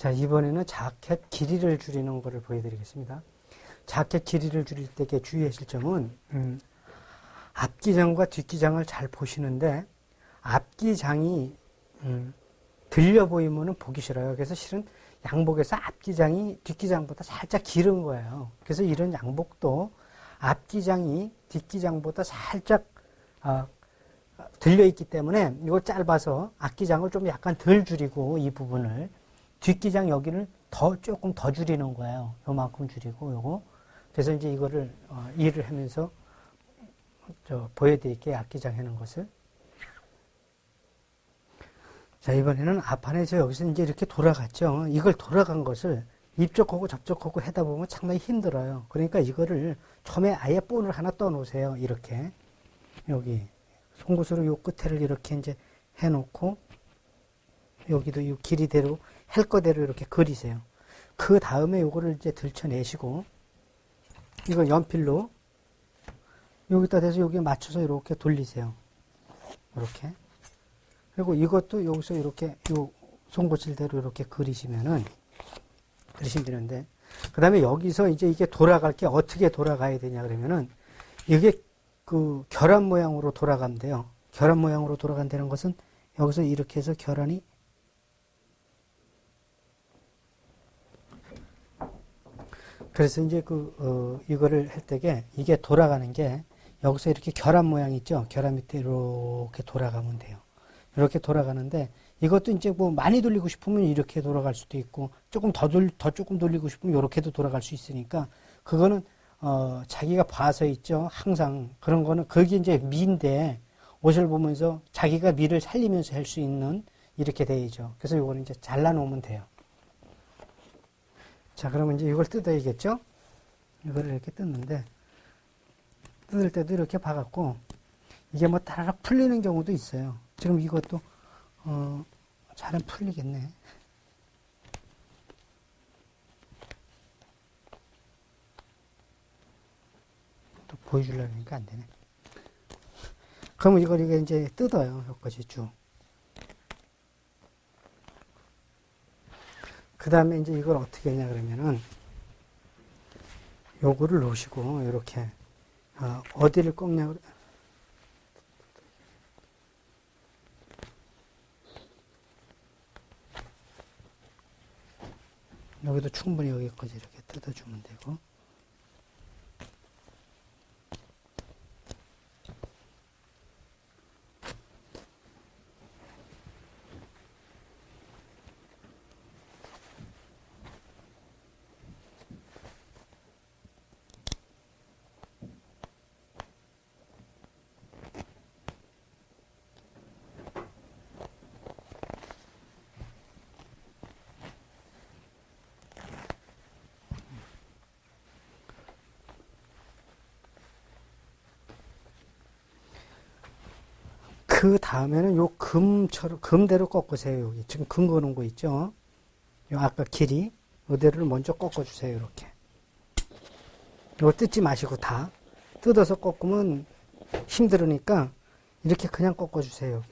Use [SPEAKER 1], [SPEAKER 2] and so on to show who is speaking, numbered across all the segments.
[SPEAKER 1] 자, 이번에는 자켓 길이를 줄이는 것을 보여드리겠습니다. 자켓 길이를 줄일 때 주의하실 점은, 음, 앞기장과 뒷기장을 잘 보시는데, 앞기장이, 음, 들려 보이면은 보기 싫어요. 그래서 실은 양복에서 앞기장이 뒷기장보다 살짝 길은 거예요. 그래서 이런 양복도 앞기장이 뒷기장보다 살짝, 어, 들려 있기 때문에 이거 짧아서 앞기장을 좀 약간 덜 줄이고 이 부분을 뒷기장 여기를 더 조금 더 줄이는 거예요. 요만큼 줄이고 요거. 그래서 이제 이거를 어, 일을 하면서 저 보여드릴게요. 앞기장 하는 것을. 자 이번에는 앞판에서 여기서 이제 이렇게 돌아갔죠. 이걸 돌아간 것을 입쪽하고 접촉하고 하다 보면 상당히 힘들어요. 그러니까 이거를 처음에 아예 본을 하나 떠 놓으세요. 이렇게 여기 송곳으로 요 끝에를 이렇게 이제 해놓고 여기도 이 길이대로 할 거대로 이렇게 그리세요. 그 다음에 요거를 이제 들쳐내시고 이거 연필로 여기다 대서 여기에 맞춰서 이렇게 돌리세요. 이렇게. 그리고 이것도 여기서 이렇게 요 송곳질대로 이렇게 그리시면은 그리시면 되는데 그 다음에 여기서 이제 이게 돌아갈 게 어떻게 돌아가야 되냐 그러면은 이게 그 결함 모양으로 돌아가면 돼요. 결함 모양으로 돌아간다는 것은 여기서 이렇게 해서 결함이 그래서 이제 그, 어, 이거를 할 때게 이게 돌아가는 게 여기서 이렇게 결함 모양 있죠? 결함 밑에 이렇게 돌아가면 돼요. 이렇게 돌아가는데 이것도 이제 뭐 많이 돌리고 싶으면 이렇게 돌아갈 수도 있고 조금 더, 돌, 더 조금 돌리고 싶으면 이렇게도 돌아갈 수 있으니까 그거는 어, 자기가 봐서 있죠. 항상 그런 거는 그게 이제 미인데 옷을 보면서 자기가 미를 살리면서 할 수 있는 이렇게 돼야죠. 그래서 이거는 이제 잘라 놓으면 돼요. 자, 그러면 이제 이걸 뜯어야겠죠? 이거를 이렇게 뜯는데, 뜯을 때도 이렇게 봐갖고, 이게 뭐 따라락 풀리는 경우도 있어요. 지금 이것도, 어, 잘은 풀리겠네. 또 보여주려니까 안 되네. 그러면 이걸 이게 이제 뜯어요. 여기까지 쭉. 그 다음에 이제 이걸 어떻게 하냐 그러면은 요거를 놓으시고 이렇게 어, 어디를 꺾냐. 여기도 충분히 여기까지 이렇게 뜯어주면 되고 그 다음에는 요 금처럼, 금대로 꺾으세요, 여기. 지금 금 거는 거 있죠? 요 아까 길이. 요대를 먼저 꺾어 주세요, 이렇게. 이거 뜯지 마시고 다. 뜯어서 꺾으면 힘들으니까 이렇게 그냥 꺾어 주세요,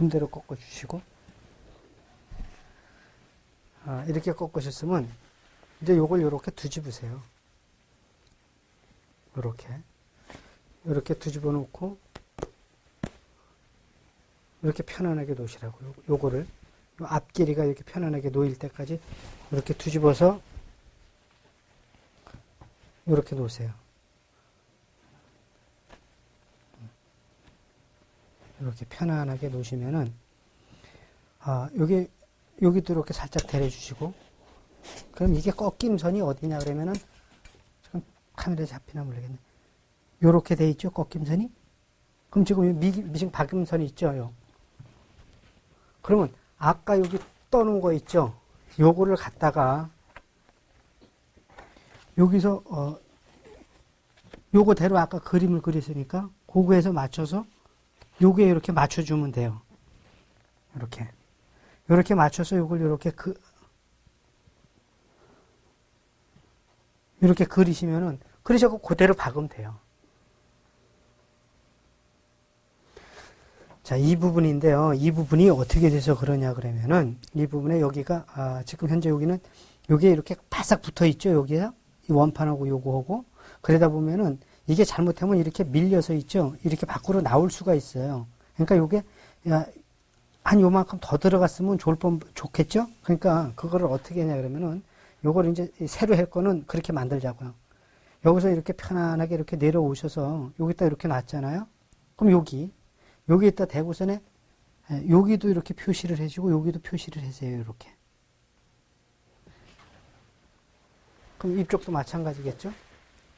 [SPEAKER 1] 금대로 꺾어주시고 아, 이렇게 꺾으셨으면 이제 요걸 요렇게 뒤집으세요. 요렇게 요렇게 뒤집어 놓고 이렇게 편안하게 놓으시라고 요, 요거를 요 앞길이가 이렇게 편안하게 놓일 때까지 이렇게 뒤집어서 이렇게 놓으세요. 이렇게 편안하게 놓으시면은 아 여기 여기도 이렇게 살짝 데려주시고 그럼 이게 꺾임 선이 어디냐 그러면은 지금 카메라에 잡히나 모르겠네 요렇게 돼 있죠, 꺾임 선이? 그럼 지금 이 미, 미싱 박음선이 있죠, 요. 그러면 아까 여기 떠놓은 거 있죠? 요거를 갖다가 여기서 어 요거대로 아까 그림을 그렸으니까 그거에서 맞춰서 요게 이렇게 맞춰주면 돼요. 이렇게 이렇게 맞춰서 요걸 이렇게 그 이렇게 그리시면은 그리셔고 그대로 박으면 돼요. 자, 이 부분인데요. 이 부분이 어떻게 돼서 그러냐 그러면은 이 부분에 여기가 아, 지금 현재 여기는 요게 이렇게 바싹 붙어 있죠. 여기에 이 원판하고 요거하고 그러다 보면은 이게 잘못하면 이렇게 밀려서 있죠. 이렇게 밖으로 나올 수가 있어요. 그러니까 요게 야, 한 요만큼 더 들어갔으면 좋을 뻔 좋겠죠. 그러니까 그거를 어떻게 하냐 그러면은 요걸 이제 새로 할 거는 그렇게 만들자고요. 여기서 이렇게 편안하게 이렇게 내려오셔서 여기다 이렇게 놨잖아요. 그럼 여기 여기에다 대고선에 예, 여기도 이렇게 표시를 해주고 여기도 표시를 해주세요. 이렇게. 그럼 이쪽도 마찬가지겠죠?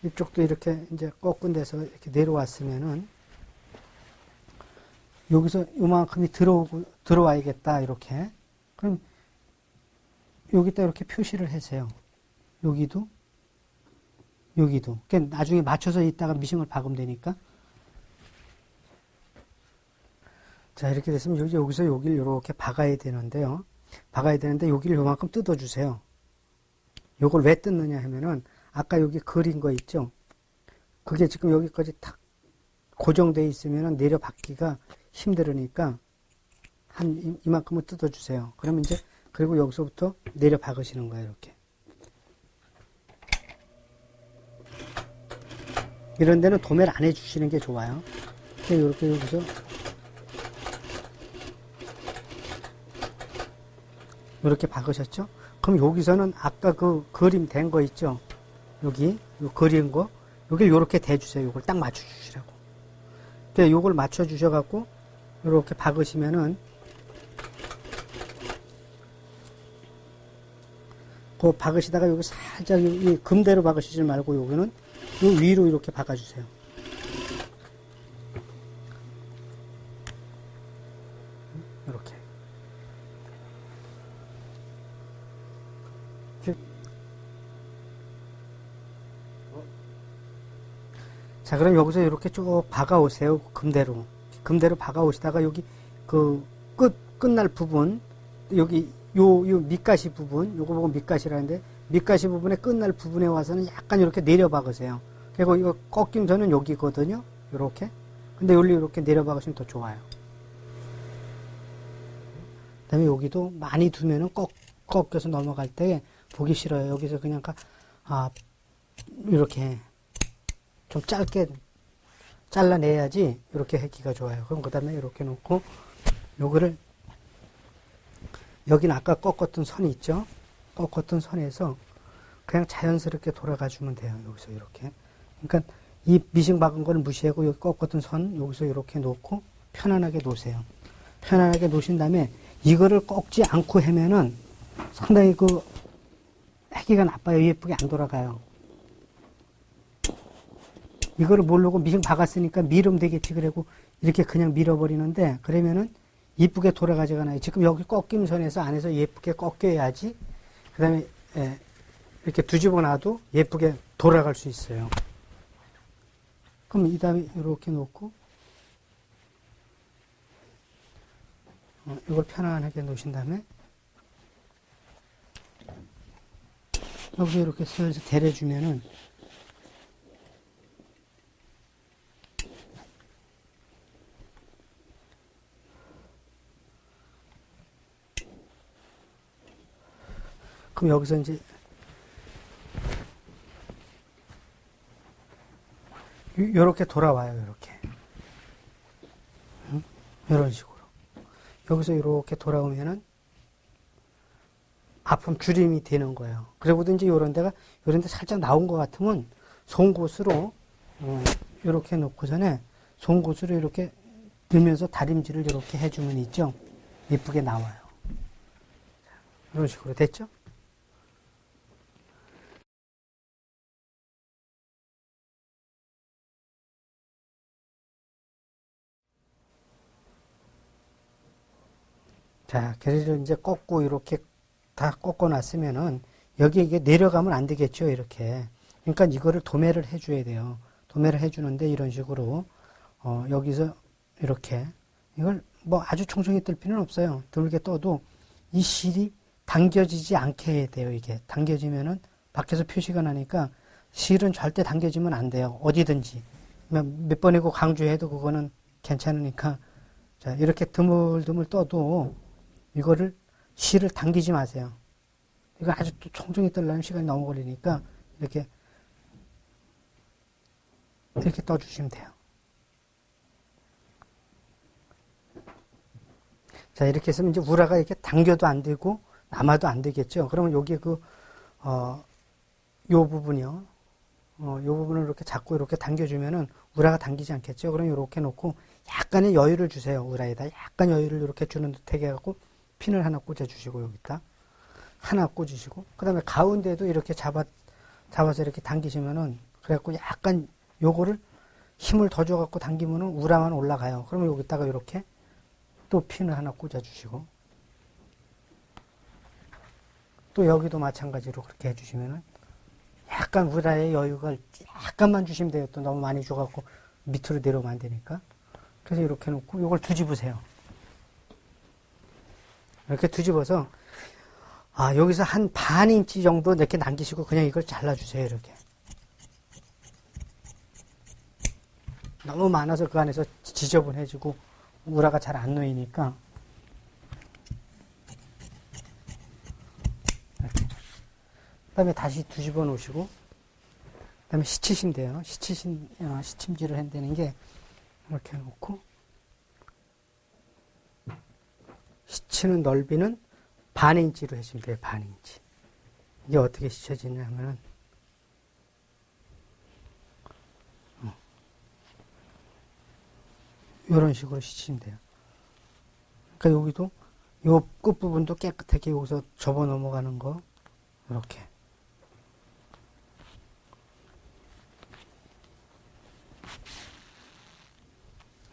[SPEAKER 1] 이쪽도 이렇게 이제 꺾은 데서 이렇게 내려왔으면은 여기서 요만큼이 들어오고 들어와야겠다 이렇게. 그럼 여기다 이렇게 표시를 해세요. 여기도 여기도. 그러니까 나중에 맞춰서 이따가 미싱을 박으면 되니까. 자, 이렇게 됐으면 여기, 여기서 여기를 이렇게 박아야 되는데요. 박아야 되는데 여기를 요만큼 뜯어주세요. 요걸 왜 뜯느냐 하면은 아까 여기 그린 거 있죠? 그게 지금 여기까지 탁 고정되어 있으면은 내려받기가 힘들으니까 한 이- 이만큼을 뜯어주세요. 그러면 이제 그리고 여기서부터 내려 박으시는 거예요, 이렇게. 이런 데는 도매를 안 해주시는 게 좋아요. 이렇게 여기서 이렇게 박으셨죠? 그럼 여기서는 아까 그 그림 된 거 있죠? 여기, 요 그린 거, 여길 요렇게 대주세요. 요걸 딱 맞춰주시라고. 그러니까 요걸 맞춰주셔갖고, 요렇게 박으시면은, 그 박으시다가 여기 살짝 이, 이 금대로 박으시지 말고 여기는 요 위로 이렇게 박아주세요. 이렇게. 자, 그럼 여기서 이렇게 쭉 박아오세요. 금대로. 금대로 박아오시다가 여기 그 끝, 끝날 부분, 여기 요, 요 밑가시 부분, 요거 보고 밑가시라는데, 밑가시 부분의 끝날 부분에 와서는 약간 이렇게 내려 박으세요. 그리고 이거 꺾임 전은 여기거든요. 요렇게. 근데 여기 이렇게 내려 박으시면 더 좋아요. 그 다음에 여기도 많이 두면은 꺾, 꺾여서 넘어갈 때 보기 싫어요. 여기서 그냥, 가, 아, 이렇게 좀 짧게 잘라내야지 이렇게 했기가 좋아요. 그럼 그 다음에 이렇게 놓고 요거를 여기는 아까 꺾었던 선이 있죠? 꺾었던 선에서 그냥 자연스럽게 돌아가 주면 돼요. 여기서 이렇게. 그러니까 이 미싱 박은 거는 무시하고 여기 꺾었던 선 여기서 이렇게 놓고 편안하게 놓으세요. 편안하게 놓으신 다음에 이거를 꺾지 않고 하면은 상당히 그 해기가 나빠요. 예쁘게 안 돌아가요. 이거를 모르고 미싱 박았으니까 밀으면 되겠지. 그리고 이렇게 그냥 밀어버리는데 그러면은 이쁘게 돌아가지가 않아요. 지금 여기 꺾임 선에서 안에서 예쁘게 꺾여야지. 그 다음에 이렇게 뒤집어 놔도 예쁘게 돌아갈 수 있어요. 그럼 이 다음에 이렇게 놓고 어, 이걸 편안하게 놓으신 다음에 여기서 이렇게 슬슬 데려주면은 그럼 여기서 이제 이렇게 돌아와요. 이렇게 이런 식으로 여기서 이렇게 돌아오면은 아픔 줄임이 되는 거예요. 그리고도 이제 이런 데가 이런 데 살짝 나온 것 같으면 송곳으로 어, 이렇게 놓고 전에 송곳으로 이렇게 들면서 다림질을 이렇게 해주면 있죠. 예쁘게 나와요. 이런 식으로 됐죠? 자, 그래서 이제 꺾고 이렇게 다 꺾어 놨으면은 여기 이게 내려가면 안 되겠죠, 이렇게. 그러니까 이거를 도매를 해줘야 돼요. 도매를 해주는데 이런 식으로 어, 여기서 이렇게 이걸 뭐 아주 총총히 뜰 필요는 없어요. 드물게 떠도 이 실이 당겨지지 않게 해야 돼요. 이게 당겨지면은 밖에서 표시가 나니까 실은 절대 당겨지면 안 돼요. 어디든지 몇, 몇 번이고 강조해도 그거는 괜찮으니까 자 이렇게 드물드물 떠도 이거를 실을 당기지 마세요. 이거 아주 또 총총히 뜨려면 시간이 너무 걸리니까 이렇게 이렇게 떠주시면 돼요. 자, 이렇게 했으면 이제 우라가 이렇게 당겨도 안 되고 남아도 안 되겠죠. 그러면 여기 그, 어, 요 부분이요. 어, 요 부분을 이렇게 잡고 이렇게 당겨주면은 우라가 당기지 않겠죠. 그럼 이렇게 놓고 약간의 여유를 주세요. 우라에다 약간 여유를 이렇게 주는 듯하게 해갖고 핀을 하나 꽂아주시고 여기다 하나 꽂으시고 그 다음에 가운데도 이렇게 잡아, 잡아서 이렇게 당기시면은 그래갖고 약간 요거를 힘을 더 줘갖고 당기면은 우라만 올라가요. 그러면 여기다가 이렇게 또 핀을 하나 꽂아주시고 또 여기도 마찬가지로 그렇게 해주시면은 약간 우라의 여유가 약간만 주시면 돼요. 또 너무 많이 줘갖고 밑으로 내려오면 안 되니까. 그래서 이렇게 놓고 이걸 뒤집으세요. 이렇게 뒤집어서 아 여기서 한 반 인치 정도 이렇게 남기시고 그냥 이걸 잘라주세요. 이렇게. 너무 많아서 그 안에서 지저분해지고 우라가 잘 안 놓이니까. 그다음에 다시 뒤집어 놓으시고 그다음에 시치시면 돼요. 시치신 어, 시침질을 한다는 게 이렇게 놓고 시치는 넓이는 반 인치로 해주면 돼요. 반 인치. 이게 어떻게 시쳐지냐면은 이런 식으로 시치면 돼요. 그러니까 여기도 요 끝부분도 깨끗하게 여기서 접어 넘어가는 거 이렇게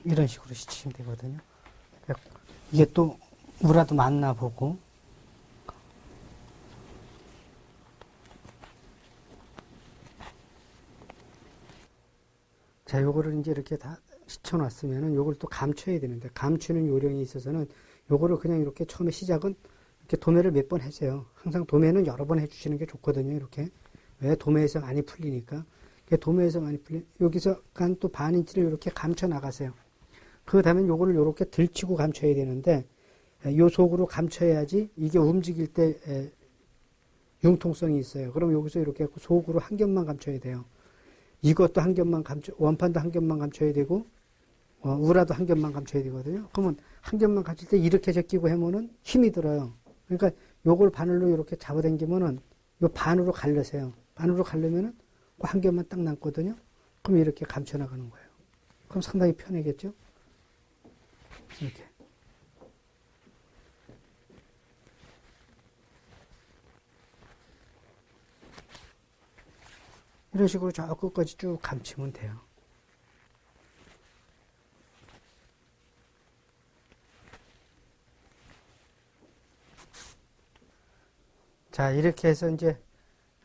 [SPEAKER 1] 이런 식으로 시치면 되거든요. 그러니까 이게 또 우라도 맞나 보고 자 요거를 이제 이렇게 다 시켜놨으면은 요걸 또 감춰야 되는데 감추는 요령이 있어서는 요거를 그냥 이렇게 처음에 시작은 이렇게 도매를 몇번 하세요. 항상 도매는 여러 번 해주시는 게 좋거든요. 이렇게 왜 도매에서 많이 풀리니까 도매에서 많이 풀리 여기서 간또반 인치를 이렇게 감춰 나가세요. 그 다음에 요거를 이렇게 들치고 감춰야 되는데 요 속으로 감춰야지 이게 움직일 때 융통성이 있어요. 그럼 여기서 이렇게 속으로 한 겹만 감춰야 돼요. 이것도 한 겹만 감춰, 원판도 한 겹만 감춰야 되고, 어, 우라도 한 겹만 감춰야 되거든요. 그러면 한 겹만 감출 때 이렇게 제끼고 하면은 힘이 들어요. 그러니까 요걸 바늘로 이렇게 잡아당기면은 요 반으로 갈르세요. 반으로 갈르면은 그 한 겹만 딱 남거든요. 그럼 이렇게 감춰 나가는 거예요. 그럼 상당히 편하겠죠? 이렇게. 이런 식으로 저 끝까지 쭉 감추면 돼요. 자, 이렇게 해서 이제,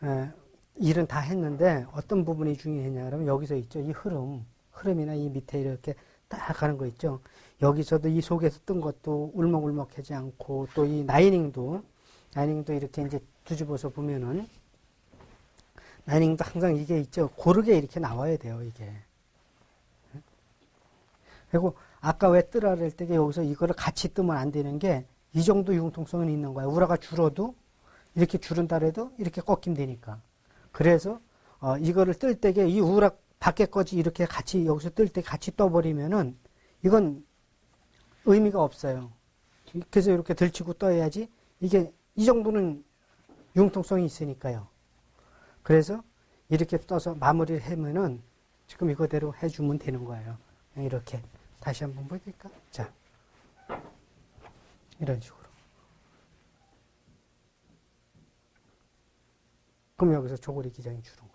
[SPEAKER 1] 에, 일은 다 했는데 어떤 부분이 중요했냐 그러면 여기서 있죠. 이 흐름, 흐름이나 이 밑에 이렇게 딱 가는 거 있죠. 여기서도 이 속에서 뜬 것도 울먹울먹하지 않고 또 이 나이닝도, 나이닝도 이렇게 이제 뒤집어서 보면은 라이닝도 항상 이게 있죠. 고르게 이렇게 나와야 돼요, 이게. 그리고 아까 왜 뜨라 그럴 때 여기서 이거를 같이 뜨면 안 되는 게 이 정도 융통성은 있는 거야. 우라가 줄어도 이렇게 줄은다 해도 이렇게 꺾이면 되니까. 그래서 어, 이거를 뜰 때에 이 우라 밖에까지 이렇게 같이 여기서 뜰 때 같이 떠버리면은 이건 의미가 없어요. 그래서 이렇게 들치고 떠야지 이게 이 정도는 융통성이 있으니까요. 그래서 이렇게 떠서 마무리를 하면은 지금 이거대로 해주면 되는 거예요. 이렇게. 다시 한번 보여드릴까? 자. 이런 식으로. 그럼 여기서 조골이 기장이 주는.